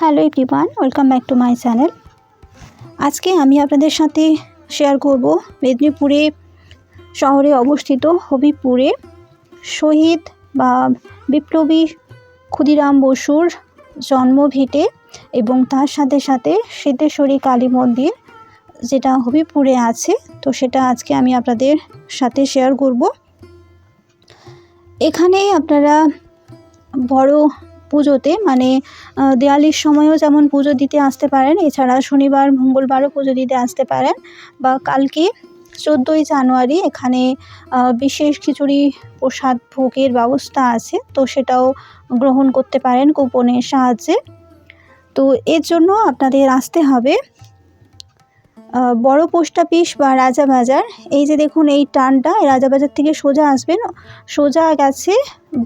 Hello everyone, welcome back to my channel. আজকে আমি আপনাদের সাথে শেয়ার করব মেদিনীপুরে শহরে অবস্থিত হবিপুরে শহীদ বা বিপ্লবী ক্ষুদিরাম বসুর জন্মভিটে এবং তার সাথে সাথে সিদ্ধেশ্বরী কালী মন্দির যেটা হবিপুরে আছে, তো সেটা আজকে আমি আপনাদের সাথে শেয়ার করব। এখানে আপনারা বড় পুজোতে মানে দেওয়ালির সময়ও যেমন পুজো দিতে আসতে পারেন, এছাড়া শনিবার, মঙ্গলবারও পুজো দিতে আসতে পারেন, বা কালকে চোদ্দোই জানুয়ারি এখানে বিশেষ খিচুড়ি, প্রসাদ, ভোগের ব্যবস্থা আছে, তো সেটাও গ্রহণ করতে পারেন কুপনের সাহায্যে। তো এর জন্য আপনাদের আসতে হবে বড় পোস্ট অফিস বা রাজা রাজাবাজার এই যে দেখুন এই টানটা এই রাজাবাজার থেকে সোজা আসবেন। সোজা গেছে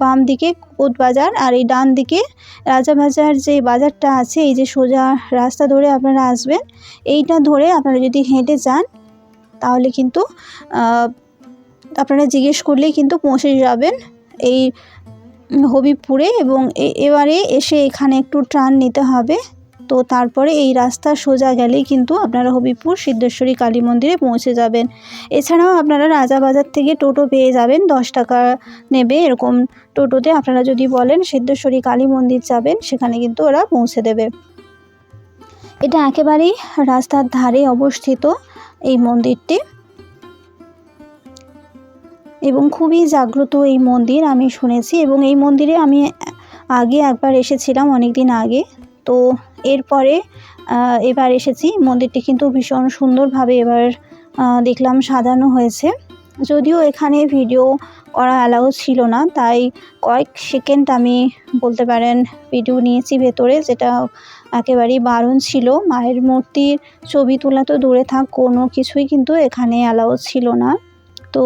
বাম দিকে কোট বাজার আর এই ডান দিকে রাজা রাজাবাজার যে বাজারটা আছে এই যে সোজা রাস্তা ধরে আপনারা আসবেন। এইটা ধরে আপনারা যদি হেঁটে যান তাহলে কিন্তু আপনারা জিজ্ঞেস করলেই কিন্তু পৌঁছে যাবেন এই উম, হবিবপুরে এবং এবারে এসে এখানে একটু ট্রান নিতে হবে। তো তারপরে এই রাস্তা সোজা গেলেই কিন্তু আপনারা হবিপুর সিদ্ধেশ্বরী, কালী মন্দিরে পৌঁছে যাবেন। এছাড়াও আপনারা রাজাবাজার থেকে টোটো পেয়ে যাবেন, দশ টাকা নেবে এরকম টোটোতে। আপনারা যদি বলেন সিদ্ধেশ্বরী, কালী মন্দির যাবেন, সেখানে কিন্তু ওরা পৌঁছে দেবে। এটা একেবারেই রাস্তার ধারে অবস্থিত এই মন্দিরটি। এবং খুবই জাগ্রত এই মন্দির আমি শুনেছি এবং এই মন্দিরে আমি আগে একবার এসেছিলাম অনেক দিন আগে। তো এরপরে এবার এসেছি। মন্দিরটি কিন্তু ভীষণ সুন্দরভাবে এবার দেখলাম সাজানো হয়েছে। যদিও এখানে ভিডিও করা অ্যালাউ ছিল না, তাই কয়েক সেকেন্ড আমি বলতে পারেন ভিডিও নিয়েছি ভেতরে, যেটা একেবারেই বারণ ছিল। মায়ের মূর্তির ছবি তোলা তো দূরে থাক, কোনো কিছুই কিন্তু এখানে অ্যালাউ ছিল না। তো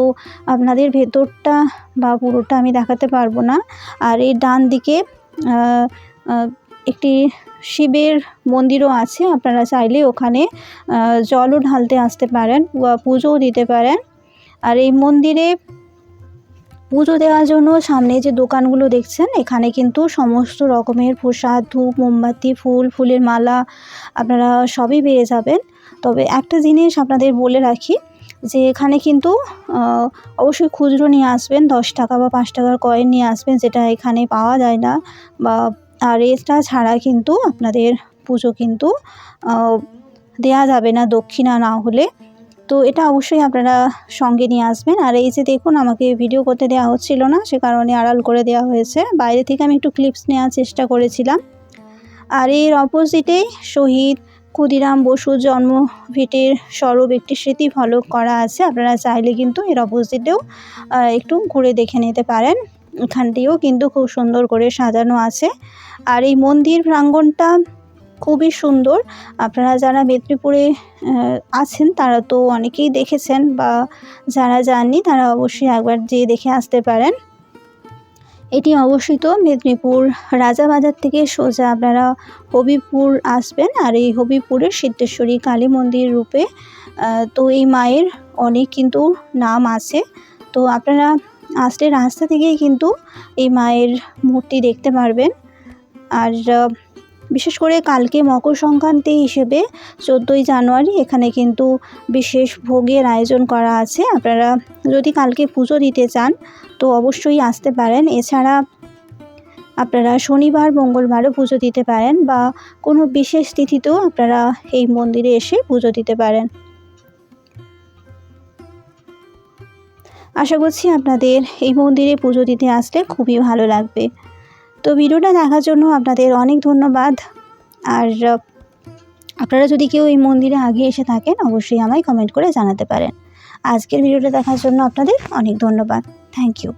আপনাদের ভেতরটা বা পুরোটা আমি দেখাতে পারব না। আর এই ডান দিকে একটি শিবের মন্দিরও আছে, আপনারা চাইলে ওখানে জলও ঢালতে আসতে পারেন বা পুজোও দিতে পারেন। আর এই মন্দিরে পুজো দেওয়ার জন্য সামনে যে দোকানগুলো দেখছেন, এখানে কিন্তু সমস্ত রকমের প্রসাদ, ধূপ, মোমবাতি, ফুল, ফুলের মালা আপনারা সবই পেয়ে যাবেন। তবে একটা জিনিস আপনাদের বলে রাখি, যে এখানে কিন্তু অবশ্যই খুচরো নিয়ে আসবেন, দশ টাকা বা পাঁচ টাকার কয়েন নিয়ে আসবেন, যেটা এখানে পাওয়া যায় না বা আর এটা ছাড়া কিন্তু আপনাদের পুজো কিন্তু দেয়া যাবে না দক্ষিণা না হলে। তো এটা অবশ্যই আপনারা সঙ্গে নিয়ে আসবেন। আর এই যে দেখুন, আমাকে ভিডিও করতে দেওয়া হচ্ছিল না, সে কারণে আড়াল করে দেওয়া হয়েছে। বাইরে থেকে আমি একটু ক্লিপস নেওয়ার চেষ্টা করেছিলাম। আর এর অপোজিটেই শহীদ ক্ষুদিরাম বসুর জন্ম ভিটের স্বরূপ একটি স্মৃতি ফলক করা আছে। আপনারা চাইলে কিন্তু এর অপোজিটেও একটু ঘুরে দেখে নিতে পারেন। এখানটিও কিন্তু খুব সুন্দর করে সাজানো আছে। আর এই মন্দির প্রাঙ্গণটা খুবই সুন্দর। আপনারা যারা মেদিনীপুরে আছেন তারা তো অনেকেই দেখেছেন বা যারা যাননি তারা অবশ্যই একবার যেয়ে দেখে আসতে পারেন। এটি অবস্থিত মেদিনীপুর রাজাবাজার থেকে সোজা আপনারা হবিপুর আসবেন আর এই হবিপুরের সিদ্ধেশ্বরী কালী মন্দির রূপে তো এই মায়ের অনেক কিন্তু নাম আছে। তো আপনারা আসলে রাস্তা থেকেই কিন্তু এই মায়ের মূর্তি দেখতে পারবেন। আর বিশেষ করে কালকে মকর সংক্রান্তি হিসেবে চোদ্দোই জানুয়ারি এখানে কিন্তু বিশেষ ভোগের আয়োজন করা আছে। আপনারা যদি কালকে পুজো দিতে চান, তো অবশ্যই আসতে পারেন। এছাড়া আপনারা শনিবার, মঙ্গলবারও পুজো দিতে পারেন বা কোনো বিশেষ তিথিতেও আপনারা এই মন্দিরে এসে পুজো দিতে পারেন। আশা করছি আপনাদের এই মন্দিরে পুজো দিতে আসলে খুবই ভালো লাগবে। তো ভিডিওটা দেখার জন্য আপনাদের অনেক ধন্যবাদ। আর আপনারা যদি কেউ এই মন্দিরে আগে এসে থাকেন, অবশ্যই আমায় কমেন্ট করে জানাতে পারেন। আজকের ভিডিওটা দেখার জন্য আপনাদের অনেক ধন্যবাদ। Thank you